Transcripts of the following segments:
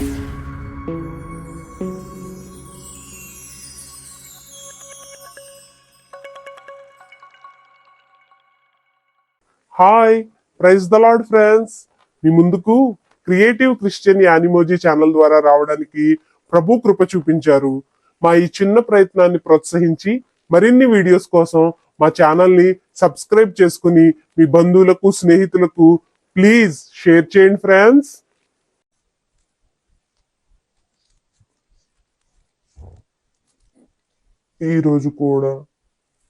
Hi praise the Lord friends. మీ ముందుకు creative Christian యానిమోజీ channel ద్వారా రావడానికి ప్రభు కృప చూపించారు. మా ఈ చిన్న ప్రయత్నాన్ని ప్రోత్సహించి మరిన్ని వీడియోస్ కోసం మా ఛానల్ని సబ్స్క్రైబ్ చేసుకుని మీ బంధువులకు స్నేహితులకు ప్లీజ్ షేర్ చేయండి ఫ్రెండ్స్. ఈరోజు కూడా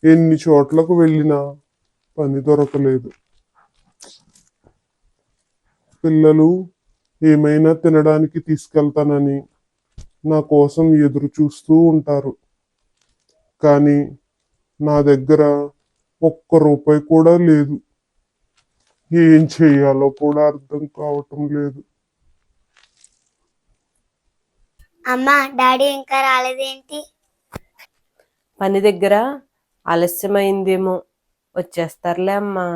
ఎన్ని చోట్లకు వెళ్ళినా పని దొరకలేదు. పిల్లలు ఏమైనా తినడానికి తీసుకెళ్తానని నా కోసం ఎదురు చూస్తూ ఉంటారు. కానీ నా దగ్గర ఒక్క రూపాయి కూడా లేదు. ఏం చేయాలో కూడా అర్థం కావటం లేదు. అమ్మా డాడీ ఇంకా రాలేదేంటి? పని దగ్గర ఆలస్యమైందేమో వచ్చేస్తారులే అమ్మా.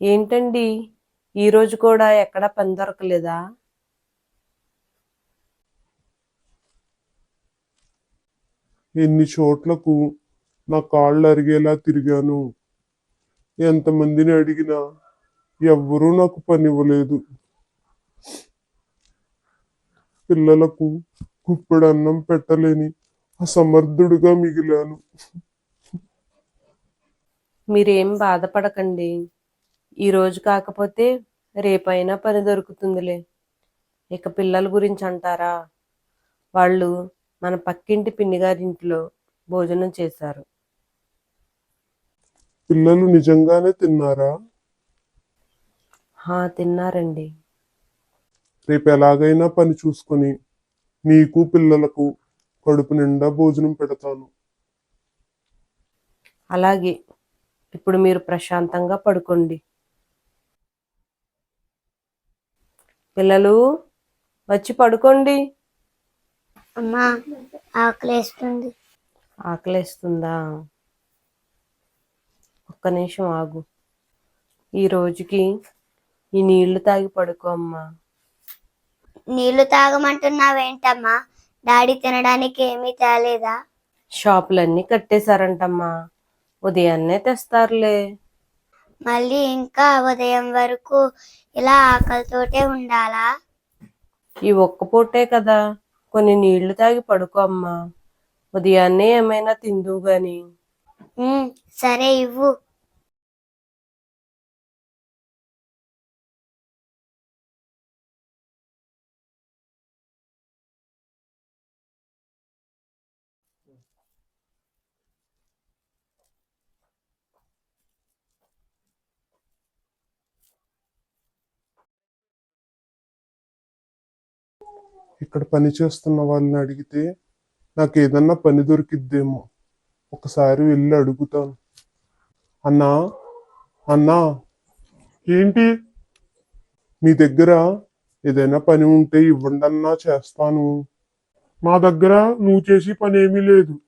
ఏంటండి? ఈరోజు కూడా ఎక్కడ పని దొరకలేదా? ఎన్ని చోట్లకు నా కాళ్ళు అరిగేలా తిరిగాను. ఎంతమందిని అడిగినా ఎవ్వరూ నాకు పని ఇవ్వలేదు పిల్లలకు కుప్పెడు అన్నం పెట్టలేని అసమర్థుడుగా మిగిలాను. మీరేం బాధపడకండి. ఈరోజు కాకపోతే రేపైనా పని దొరుకుతుందిలే. ఇక పిల్లల గురించి అంటారా? వాళ్ళు మన పక్కింటి పిన్నిగారింట్లో భోజనం చేశారు. పిల్లలు నిజంగానే తిన్నారా? హా తిన్నారండి. రేపు ఎలాగైనా పని చూసుకొని నీకు పిల్లలకు కడుపు నిండా భోజనం పెడతాను. అలాగే. ఇప్పుడు మీరు ప్రశాంతంగా పడుకోండి. పిల్లలు వచ్చి పడుకోండి. అమ్మా ఆకలేస్తుంది. ఆకలేస్తుందా? ఒక్క నిమిషం ఆగు. ఈ రోజుకి ఈ నీళ్ళు తాగి పడుకో అమ్మా. నీళ్ళు తాగమంటున్నావేంటమ్మా? డాడీ తినడానికి ఏమీ తేలేదా? షాపులన్నీ కట్టేశారంటమ్మా. ఉదయాన్నే తెస్తారులే. మళ్ళీ ఇంకా ఉదయం వరకు ఇలా ఆకలితోటే ఉండాలా? ఈ ఒక్క పూటే కదా. కొన్ని నీళ్ళు తాగి పడుకో అమ్మా. ఉదయాన్నే ఏమైనా తిందువు గాని. ఉమ్, సరే ఇవ్వు. ఇక్కడ పని చేస్తున్న వాళ్ళని అడిగితే నాకు ఏదన్నా పని దొరికిద్దేమో. ఒకసారి వెళ్ళి అడుగుతాను. అన్నా అన్నా. ఏంటి? మీ దగ్గర ఏదైనా పని ఉంటే ఇవ్వండి అన్నా చేస్తాను. మా దగ్గర నువ్వు చేసి పని ఏమీ లేదు.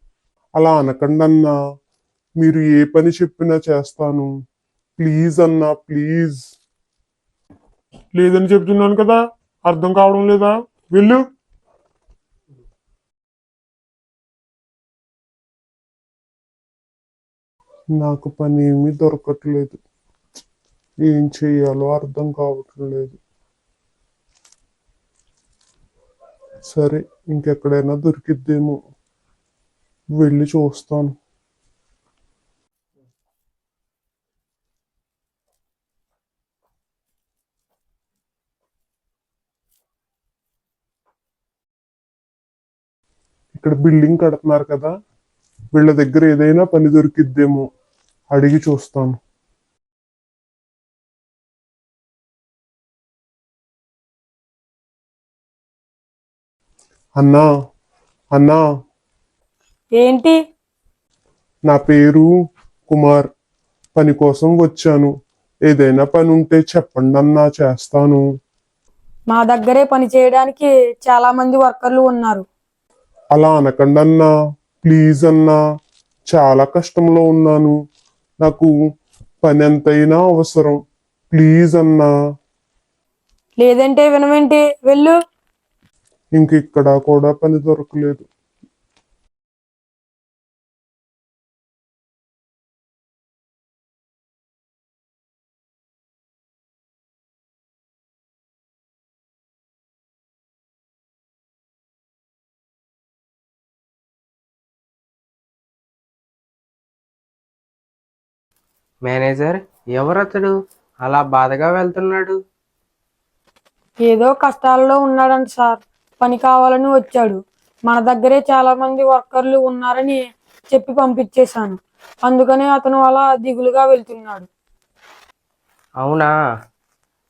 అలా అనకండి అన్నా. మీరు ఏ పని చెప్పినా చేస్తాను. ప్లీజ్ అన్నా ప్లీజ్. లేదని చెప్తున్నాను కదా. అర్థం కావడం లేదా? వెళ్ళు? నాకు పని ఏమీ దొరకట్లేదు. ఏం చెయ్యాలో అర్థం కావటం లేదు సరే ఇంకెక్కడైనా దొరికిద్దేమో. వెళ్ళి చూస్తాను. ఇక్కడ బిల్డింగ్ కడుతున్నారు కదా వీళ్ళ దగ్గర ఏదైనా పని దొరికిద్దేమో అడిగి చూస్తాను. అన్నా అన్నా. ఏంటి? నా పేరు కుమార్. పని కోసం వచ్చాను. ఏదైనా పని ఉంటే చెప్పండి అన్నా చేస్తాను. మా దగ్గరే పని చేయడానికి చాలా మంది వర్కర్లు ఉన్నారు. అలా అనకండి అన్నా ప్లీజ్ అన్నా చాలా కష్టంలో ఉన్నాను. నాకు పని ఎంతైనా అవసరం. ప్లీజ్ అన్నా. లేదంటే వినవేంటి వెళ్ళు. ఇంక ఇక్కడ కూడా పని దొరకలేదు. మేనేజర్ ఎవరతడు? అలా బాధగా వెళ్తున్నాడు. ఏదో కష్టాల్లో ఉన్నాడంట సార్. పని కావాలని వచ్చాడు. మన దగ్గరే చాలా మంది వర్కర్లు ఉన్నారని చెప్పి పంపించేశాను. అందుకనే అతను అలా దిగులుగా వెళ్తున్నాడు. అవునా?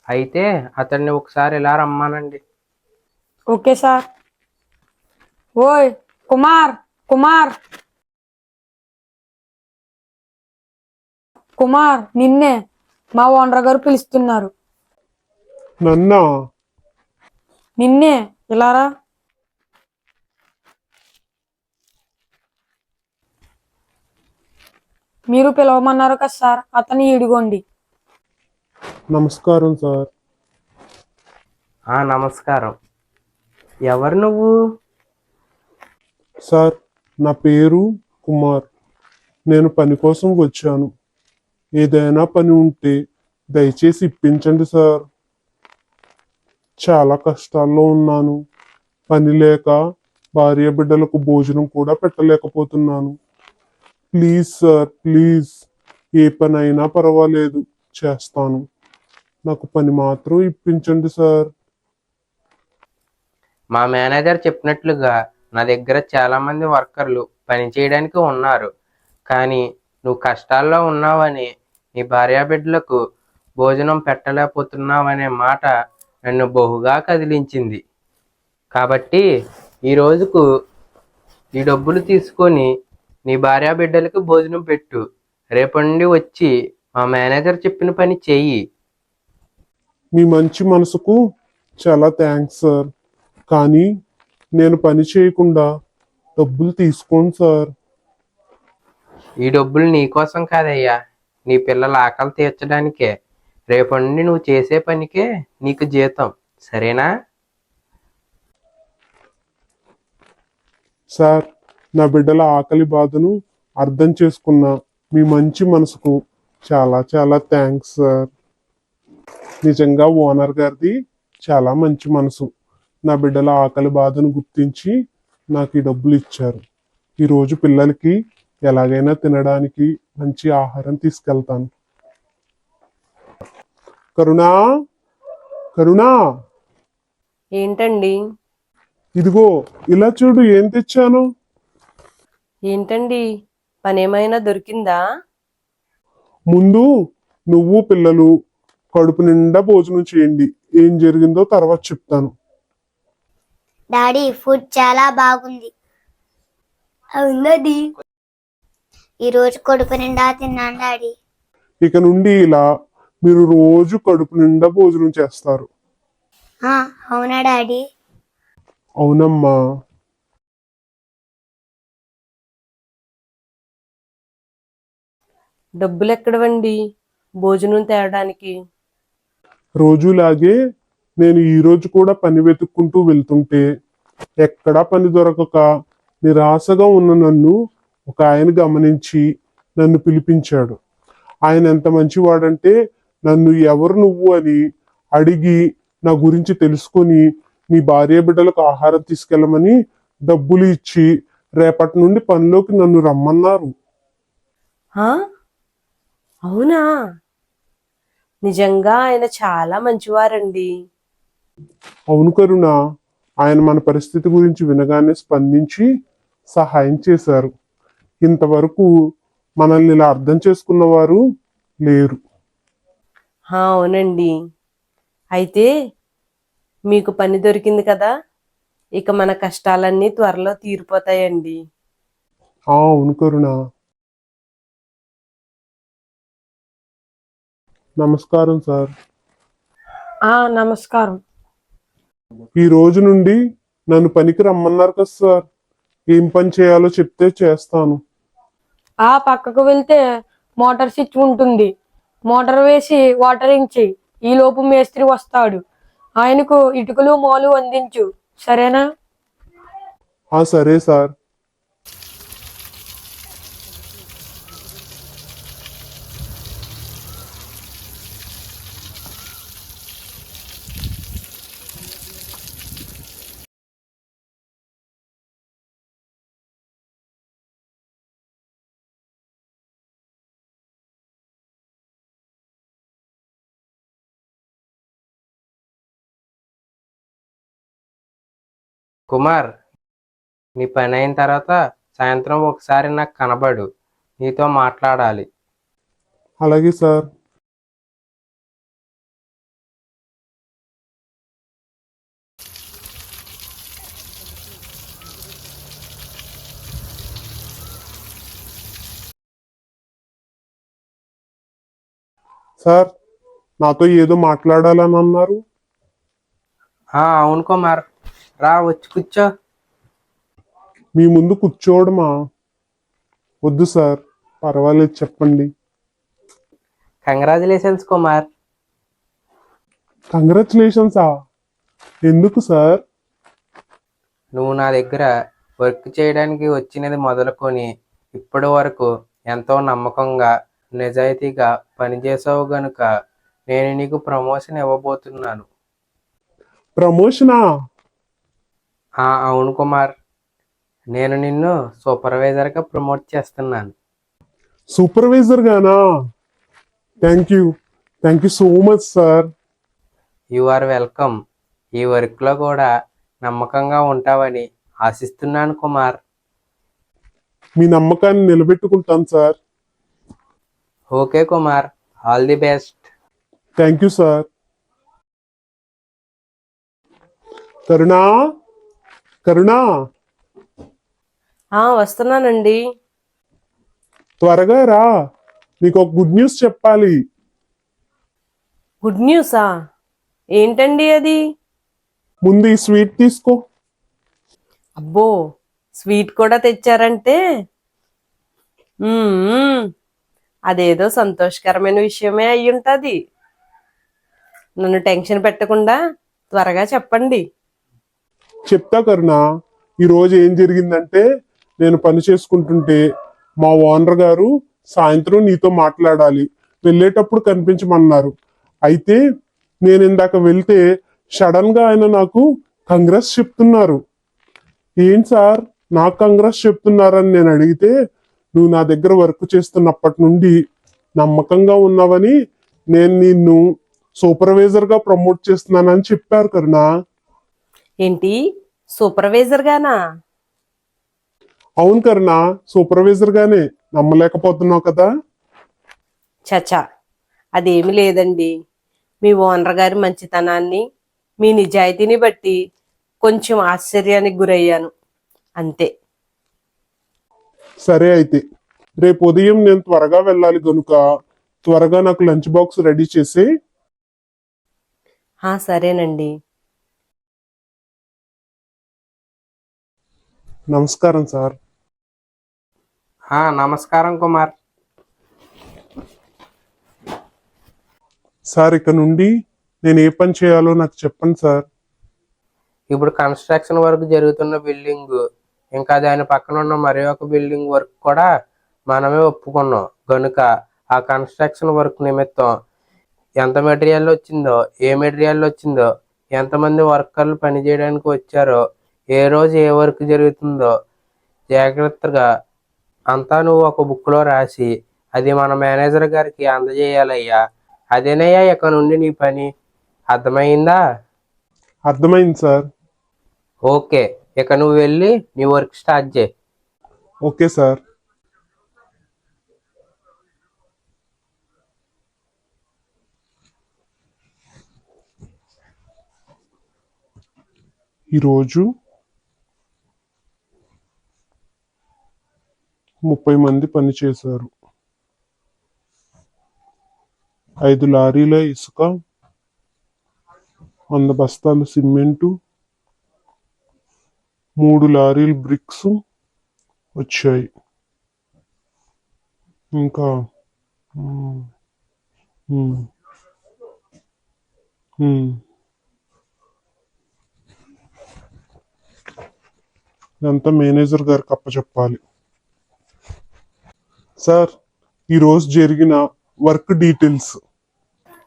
అయితే అతన్ని ఒకసారి ఇలా రమ్మానండి. Okay sir. ఓయ్ కుమార్ కుమార్. కుమార్ నిన్నే మా ఓనర్ గారు పిలుస్తున్నారు. నన్నా? నిన్నే ఇలారా మీరు పిలవమన్నారు కదా సార్ అతని ఇడిగోండి నమస్కారం సార్. ఆ నమస్కారం. ఎవరు నువ్వు? సార్ నా పేరు కుమార్. నేను పని కోసం వచ్చాను. ఏదైనా పని ఉంటే దయచేసి ఇప్పించండి సార్. చాలా కష్టాల్లో ఉన్నాను. పని లేక భార్య బిడ్డలకు భోజనం కూడా పెట్టలేకపోతున్నాను. Please sir please. ఏ పని అయినా పర్వాలేదు చేస్తాను. నాకు పని మాత్రం ఇప్పించండి సార్. మా మేనేజర్ చెప్పినట్లుగా నా దగ్గర చాలా మంది వర్కర్లు పని చేయడానికి ఉన్నారు. కానీ నువ్వు కష్టాల్లో ఉన్నావని నీ భార్యాబిడ్డలకు భోజనం పెట్టలేకపోతున్నావనే మాట నన్ను బహుగా కదిలించింది. కాబట్టి ఈ రోజుకు ఈ డబ్బులు తీసుకొని నీ భార్యాబిడ్డలకు భోజనం పెట్టు. రేపటి నుండి వచ్చి మా మేనేజర్ చెప్పిన పని చెయ్యి. మీ మంచి మనసుకు చాలా థ్యాంక్స్ సార్. కానీ నేను పని చేయకుండా డబ్బులు తీసుకోను సార్. ఈ డబ్బులు నీకోసం కాదయ్యా. నీ పిల్లల ఆకలి తీర్చడానికే. రేపటి నువ్వు చేసే పనికే నీకు జీతం. సరేనా? సార్ నా బిడ్డల ఆకలి బాధను అర్థం చేసుకున్న మీ మంచి మనసుకు చాలా చాలా థ్యాంక్స్ సార్. నిజంగా ఓనర్ గారిది చాలా మంచి మనసు. నా బిడ్డల ఆకలి బాధను గుర్తించి నాకు ఈ డబ్బులు ఇచ్చారు. ఈరోజు పిల్లలకి ఎలాగైనా తినడానికి మంచి ఆహారం తీసుకెళ్తాను. కరుణా కరుణా. ఏంటండి? ఇదిగో ఇలా చూడు ఏం తెచ్చాను? ఏంటండి? పనేమైనా దొరికిందా? ముందు నువ్వు పిల్లలు కడుపు నిండా భోజనం చేయండి. ఏం జరిగిందో తర్వాత చెప్తాను. డాడీ ఫుడ్ చాలా బాగుంది. అవునది ఈరోజు కొడుకు నిండా తిన్నాను డాడీ. ఇక నుండి ఇలా మీరు రోజు కడుపు నిండా భోజనం చేస్తారు. ఆ, అవునా డాడీ? అవునమ్మా. డబ్బులు ఎక్కడవండి భోజనం తేవడానికి రోజులాగే నేను ఈ రోజు కూడా పని వెతుక్కుంటూ వెళ్తుంటే ఎక్కడా పని దొరకక నిరాశగా ఉన్న నన్ను ఒక ఆయన గమనించి నన్ను పిలిపించాడు. ఆయన ఎంత మంచివాడంటే నన్ను ఎవరు నువ్వు అని అడిగి నా గురించి తెలుసుకొని నీ భార్య బిడ్డలకు ఆహారం తీసుకెళ్ళమని డబ్బులు ఇచ్చి రేపటి నుండి పనిలోకి నన్ను రమ్మన్నారు? అవునా? నిజంగా ఆయన చాలా మంచివారండి. అవును కరుణ ఆయన మన పరిస్థితి గురించి వినగానే స్పందించి సహాయం చేశారు. ఇంతవరకు మనల్ని ఇలా అర్థం చేసుకున్నవారు లేరు. హా, అవునండి. అయితే మీకు పని దొరికింది కదా? ఇక మన కష్టాలన్నీ త్వరలో తీరిపోతాయండి. ఆ అవును కరుణ. నమస్కారం సార్. ఆ నమస్కారం. ఈ రోజు నుండి నన్ను పనికి రమ్మన్నారు కదా సార్. ఏం పని చేయాలో చెప్తే చేస్తాను. ఆ పక్కకు వెళ్తే మోటార్ స్విచ్ ఉంటుంది. మోటార్ వేసి వాటరింగ్ చెయ్యి. ఈ లోపు మేస్త్రి వస్తాడు. ఆయనకు ఇటుకలు మోలు అందించు. సరేనా? సరే సార్. కుమార్ నీ పని అయిన తర్వాత సాయంత్రం ఒకసారి నాకు కనబడు నీతో మాట్లాడాలి. అలాగే సార్. సార్ నాతో ఏదో మాట్లాడాలని అన్నారు. అవును కుమార్. రా వచ్చి కూర్చో. మీ ముందు కూర్చోవడమా? వద్దు సార్. పర్వాలేదు చెప్పండి. కంగ్రాచులేషన్స్ కుమార్. కంగ్రాచులేషన్సా? ఎందుకు సార్? నువ్వు నా దగ్గర వర్క్ చేయడానికి వచ్చినది మొదలుకొని ఇప్పటి వరకు ఎంతో నమ్మకంగా నిజాయితీగా పనిచేసావు గనుక నేను నీకు ప్రమోషన్ ఇవ్వబోతున్నాను. ప్రమోషనా? అవును కుమార్. నేను నిన్ను సూపర్వైజర్గా ప్రమోట్ చేస్తున్నాను. Supervisor Gaana thank you thank you so much sir you are welcome ఈ వర్క్లో కూడా నమ్మకంగా ఉంటావని ఆశిస్తున్నాను కుమార్. మీ నమ్మకాన్ని నిలబెట్టుకుంటాను sir okay Kumar. All the best thank you sir Karuna Karuna ఆ వస్తున్నానండి. త్వరగా రా. నీకు ఒక గుడ్ న్యూస్ చెప్పాలి. గుడ్ న్యూసా ఏంటండి అది? ముందు ఈ స్వీట్ తీసుకో. అబ్బో స్వీట్ కూడా తెచ్చారంటే? మ్మ్. అదేదో సంతోషకరమైన విషయమే అయి ఉంటుంది నన్ను టెన్షన్ పెట్టకుండా త్వరగా చెప్పండి. చెప్తా కరుణా ఈరోజు ఏం జరిగిందంటే నేను పని చేసుకుంటుంటే మా ఓనర్ గారు సాయంత్రం నీతో మాట్లాడాలి వెళ్ళేటప్పుడు కనిపించమన్నారు. అయితే నేను ఇందాక వెళ్తే సడన్గా ఆయన నాకు కంగ్రెస్ చెప్తున్నారు. ఏం సార్ నాకు కంగ్రెస్ చెప్తున్నారని నేను అడిగితే నువ్వు నా దగ్గర వర్క్ చేస్తున్నప్పటి నుండి నమ్మకంగా ఉన్నావని నేను నిన్ను సూపర్వైజర్గా ప్రమోట్ చేస్తున్నానని చెప్పారు కరుణా. ఏంటి? సూపర్వైజర్ గానా? అవును కరుణా సూపర్వైజర్ గానే. నమ్మలేకపోతున్నావు కదా? చచా అదేమి లేదండి. మీ ఓనర్ గారి మంచితనాన్ని మీ నిజాయితీని బట్టి కొంచెం ఆశ్చర్యానికి గురయ్యాను. అంతే. సరే అయితే రేపు ఉదయం నేను త్వరగా వెళ్ళాలి గనుక. త్వరగా నాకు లంచ్ బాక్స్ రెడీ చేసి. సరేనండి. నమస్కారం సార్. నమస్కారం కుమార్. సార్ ఇక నుండి నేను ఏ పని చేయాలో నాకు చెప్పండి సార్. ఇప్పుడు కన్స్ట్రక్షన్ వర్క్ జరుగుతున్న బిల్డింగ్ ఇంకా దాని పక్కన ఉన్న మరి ఒక బిల్డింగ్ వర్క్ కూడా మనమే ఒప్పుకున్నాం. గనుక ఆ కన్స్ట్రక్షన్ వర్క్ నిమిత్తం ఎంత మెటీరియల్ వచ్చిందో ఏ మెటీరియల్ వచ్చిందో ఎంతమంది వర్కర్లు పనిచేయడానికి వచ్చారో ఏ రోజు ఏ వర్క్ జరుగుతుందో జాగ్రత్తగా అంతా నువ్వు ఒక బుక్లో రాసి అది మన మేనేజర్ గారికి అందజేయాలయ్యా. అదేనయ్యా ఇక నుండి నీ పని అర్థమైందా? అర్థమైంది సార్. ఓకే ఇక నువ్వు వెళ్ళి నీ వర్క్ స్టార్ట్ చేయి. Okay sir. ఈరోజు ముప్పై మంది పనిచేశారు. ఐదు లారీల ఇసుక వంద బస్తాలు సిమెంటు మూడు లారీలు బ్రిక్స్ వచ్చాయి. ఇంకా ఇదంతా మేనేజర్ గారికి అప్పచెప్పాలి. సార్ ఈరోజు జరిగిన వర్క్ డీటెయిల్స్.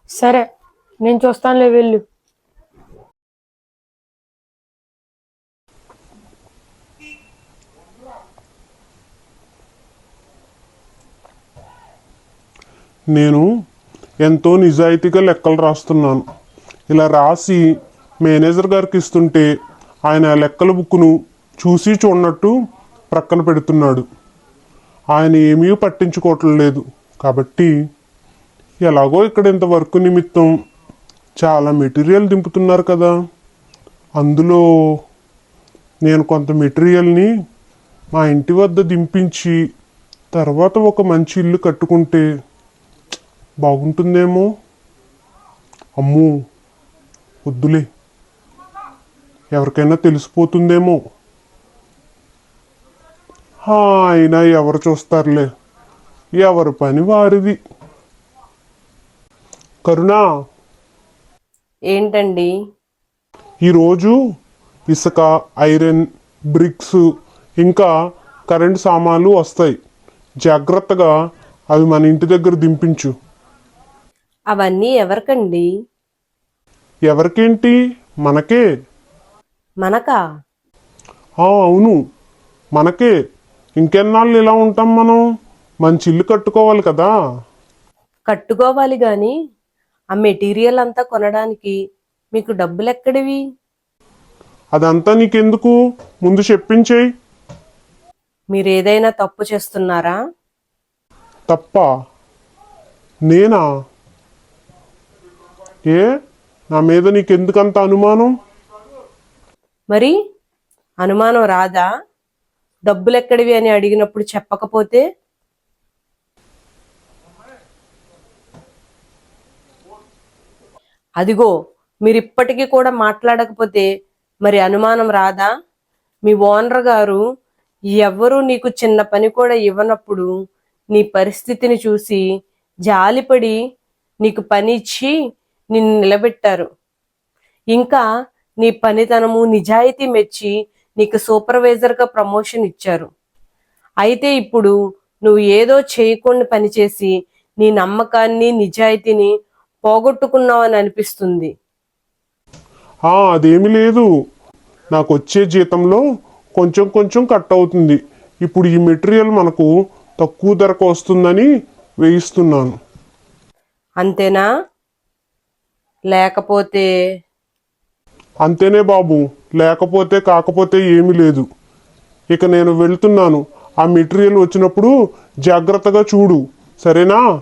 సరే నేను చూస్తానులే వెళ్ళు. నేను ఎంతో నిజాయితీగా లెక్కలు రాస్తున్నాను. ఇలా రాసి మేనేజర్ గారికి ఇస్తుంటే ఆయన లెక్కల బుక్ను చూసి చూడనట్టు ప్రక్కన పెడుతున్నాడు. ఆయన ఏమీ పట్టించుకోవట్లేదు కాబట్టి ఎలాగో ఇక్కడ ఇంత వర్క్ నిమిత్తం చాలా మెటీరియల్ దింపుతున్నారు కదా. అందులో నేను కొంత మెటీరియల్ని మా ఇంటి వద్ద దింపించి తర్వాత ఒక మంచి ఇల్లు కట్టుకుంటే బాగుంటుందేమో? అమ్మో వద్దులే. ఎవరికైనా తెలిసిపోతుందేమో? హా, అయినా ఎవరు చూస్తారులే. ఎవరి పని వారిది. కరుణా. ఏంటండి? ఈరోజు ఇసుక ఐరన్ బ్రిక్స్ ఇంకా కరెంట్ సామాన్లు వస్తాయి. జాగ్రత్తగా అవి మన ఇంటి దగ్గర దింపించు. అవన్నీ ఎవరికండి? ఎవరికేంటి? మనకే. మనకా? అవును. మనకే. ఇంకెన్నాళ్ళు ఇలా ఉంటాం మనం? మంచి ఇల్లు కట్టుకోవాలి కదా. కట్టుకోవాలి గాని ఆ మెటీరియల్ అంతా కొనడానికి మీకు డబ్బులు ఎక్కడివి అదంతా నీకెందుకు? ముందు చెప్పించేయి. మీరు ఏదైనా తప్పు చేస్తున్నారా? తప్ప? నేనా? ఏ? నా మీద నీకెందుకంత అనుమానం? మరి అనుమానం రాదా? డబ్బులు ఎక్కడివి అని అడిగినప్పుడు చెప్పకపోతే? అదిగో మీరు ఇప్పటికీ కూడా మాట్లాడకపోతే మరి అనుమానం రాదా? మీ ఓనర్ గారు ఎవ్వరూ నీకు చిన్న పని కూడా ఇవ్వనప్పుడు నీ పరిస్థితిని చూసి జాలిపడి నీకు పని ఇచ్చి నిన్ను నిలబెట్టారు. ఇంకా నీ పనితనము నిజాయితీ మెచ్చి నీకు సూపర్వైజర్గా ప్రమోషన్ ఇచ్చారు. అయితే ఇప్పుడు నువ్వు ఏదో చేయకుండా పనిచేసి నీ నమ్మకాన్ని నిజాయితీని పోగొట్టుకున్నావని అనిపిస్తుంది. ఆ, అదేమీ లేదు. నాకు వచ్చే జీతంలో కొంచెం కొంచెం కట్ అవుతుంది. ఇప్పుడు ఈ మెటీరియల్ మనకు తక్కువ ధరకు వస్తుందని వేయిస్తున్నాను. అంతేనా? లేకపోతే అంతేనే బాబు లేకపోతే కాకపోతే ఏమీ లేదు. ఇక నేను వెళ్తున్నాను. ఆ మెటీరియల్ వచ్చినప్పుడు జాగ్రత్తగా చూడు. సరేనా?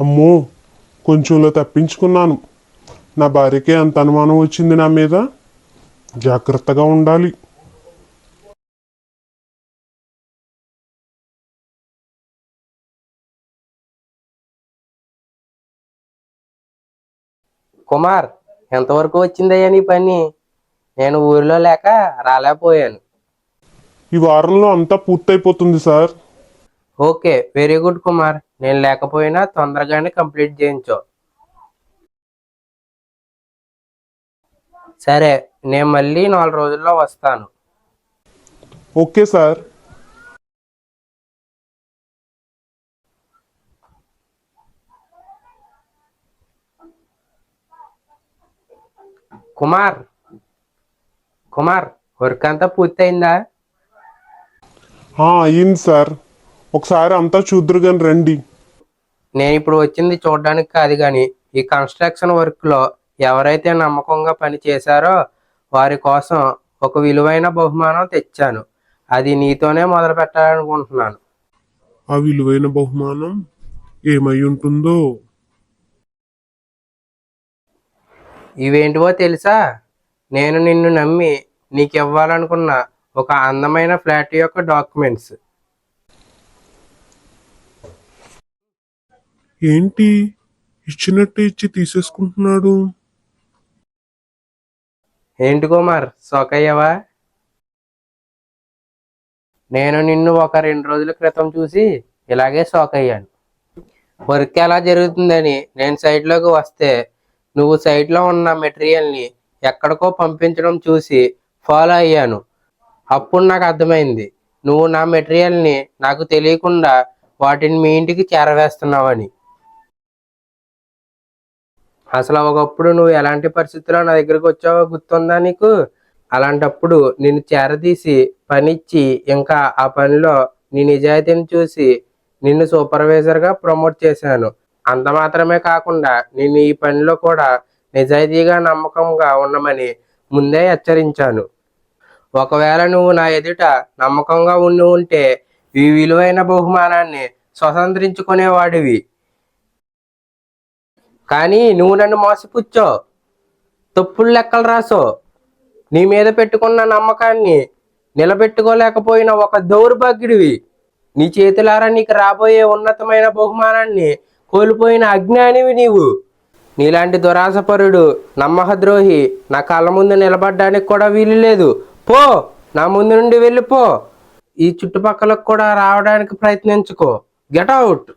అమ్మో కొంచెంలో తప్పించుకున్నాను. నా భార్యకే అంత అనుమానం వచ్చింది నా మీద. జాగ్రత్తగా ఉండాలి. కుమార్ ఎంతవరకు వచ్చిందయ్యా నీ పని? నేను ఊరిలో లేక రాలేకపోయాను. ఈ వారంలో అంతా పూర్తయిపోతుంది sir. Okay very good Kumar. నేను లేకపోయినా తొందరగానే కంప్లీట్ చేయించు. సరే నేను మళ్ళీ నాలుగు రోజుల్లో వస్తాను. Okay sir. Kumar Kumar work అంతా పూర్తయిందా? ఆ, అయ్యింది సార్. ఒకసారి అంతా చూద్దరు కానీ రండి. నేను ఇప్పుడు వచ్చింది చూడడానికి కాదు కానీ ఈ కన్స్ట్రక్షన్ వర్క్లో ఎవరైతే నమ్మకంగా పని చేశారో వారి కోసం ఒక విలువైన బహుమానం తెచ్చాను. అది నీతోనే మొదలు పెట్టాలనుకుంటున్నాను. ఆ విలువైన బహుమానం ఏమై ఉంటుందో ఇవేంటివో తెలుసా? నేను నిన్ను నమ్మి నీకు ఇవ్వాలనుకున్న ఒక అందమైన ఫ్లాట్ యొక్క డాక్యుమెంట్స్. ఏంటి? ఇచ్చినట్టు ఇచ్చి తీసేసుకుంటున్నాడు. ఏంటి కుమార్ సోకయ్యవా నేను నిన్ను ఒక రెండు రోజుల క్రితం చూసి ఇలాగే షాక్ అయ్యాను వర్క్ ఎలా జరుగుతుందని నేను సైట్లోకి వస్తే నువ్వు సైట్లో ఉన్న మెటీరియల్ని ఎక్కడికో పంపించడం చూసి ఫాలో అయ్యాను. అప్పుడు నాకు అర్థమైంది. నువ్వు నా మెటీరియల్ని నాకు తెలియకుండా వాటిని మీ ఇంటికి చేరవేస్తున్నావని. అసలు ఒకప్పుడు నువ్వు ఎలాంటి పరిస్థితుల్లో నా దగ్గరకు వచ్చావో గుర్తుందా నీకు? అలాంటప్పుడు నిన్ను చేరదీసి పనిచ్చి ఇంకా ఆ పనిలో నీ నిజాయితీని చూసి నిన్ను సూపర్వైజర్గా ప్రమోట్ చేశాను. అంత మాత్రమే కాకుండా నేను ఈ పనిలో కూడా నిజాయితీగా నమ్మకంగా ఉండమని ముందే హెచ్చరించాను. ఒకవేళ నువ్వు నా ఎదుట నమ్మకంగా ఉండి ఉంటే ఈ విలువైన బహుమానాన్ని స్వతంత్రించుకునేవాడివి. కానీ నువ్వు నన్ను మోసపుచ్చో తప్పులు లెక్కలు రాసో నీ మీద పెట్టుకున్న నమ్మకాన్ని నిలబెట్టుకోలేకపోయిన ఒక దౌర్భాగ్యుడివి. నీ చేతులారా నీకు రాబోయే ఉన్నతమైన బహుమానాన్ని కోల్పోయిన అజ్ఞానివి నీవు. నీలాంటి దురాశపరుడు నమ్మహద్రోహి నా కళ్ళ ముందు నిలబడ్డానికి కూడా వీలు లేదు. పో నా ముందు నుండి వెళ్ళిపో. ఈ చుట్టుపక్కలకు కూడా రావడానికి ప్రయత్నించుకో. Get out.